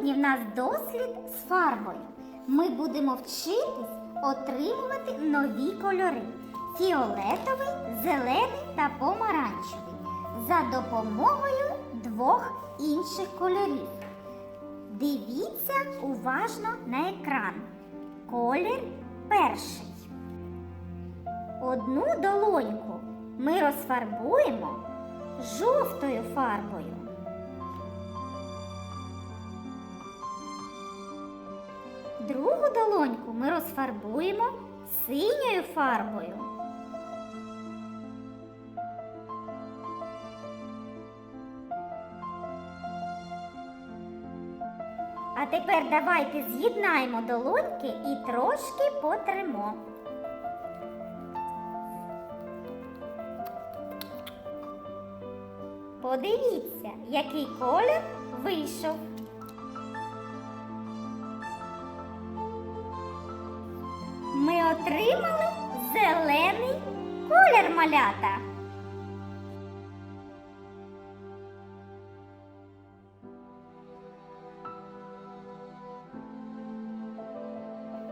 Сьогодні в нас дослід з фарбою. Ми будемо вчитись отримувати нові кольори: фіолетовий, зелений та помаранчевий за допомогою двох інших кольорів. Дивіться уважно на екран. Колір перший. Одну долоньку ми розфарбуємо жовтою фарбою. Другу долоньку ми розфарбуємо синьою фарбою. А тепер давайте з'єднаємо долоньки і трошки потримо. Подивіться, який колір вийшов. Отримали зелений колір малята.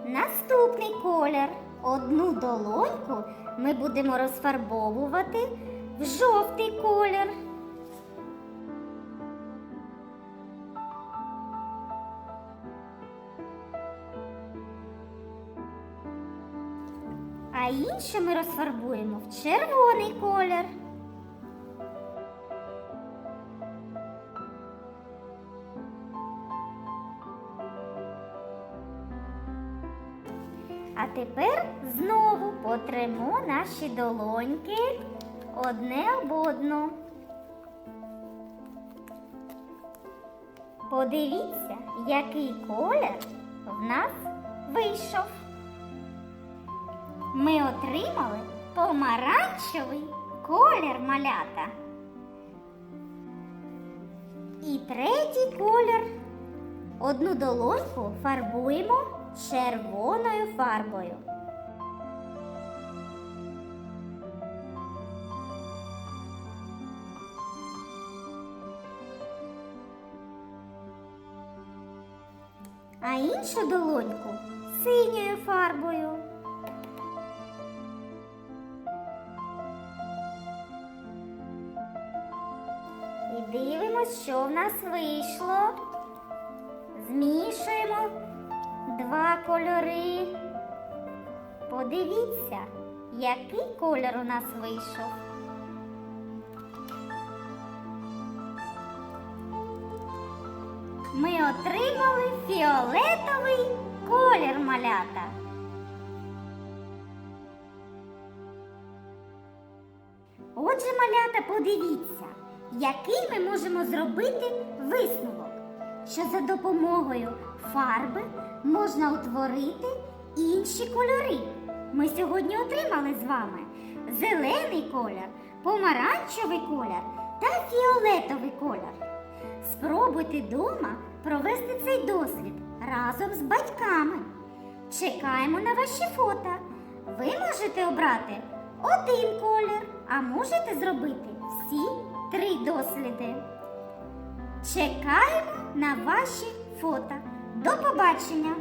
Наступний колір. Одну долоньку ми будемо розфарбовувати в жовтий колір. А інше ми розфарбуємо в червоний колір. А тепер знову потремо наші долоньки одне об одну. Подивіться, який колір в нас вийшов. Ми отримали помаранчевий колір малята. І третій колір. Одну долоньку фарбуємо червоною фарбою. А іншу долоньку синьою фарбою. Дивимось, що в нас вийшло. Змішуємо два кольори. Подивіться, який колір у нас вийшов. Ми отримали фіолетовий колір малята. Отже, малята, подивіться, який ми можемо зробити висновок, що за допомогою фарби можна утворити інші кольори. Ми сьогодні отримали з вами зелений колір, помаранчевий колір та фіолетовий колір. Спробуйте вдома провести цей дослід разом з батьками. Чекаємо на ваші фото. Ви можете обрати один колір, а можете зробити всі три досліди. Чекаємо на ваші фото. До побачення!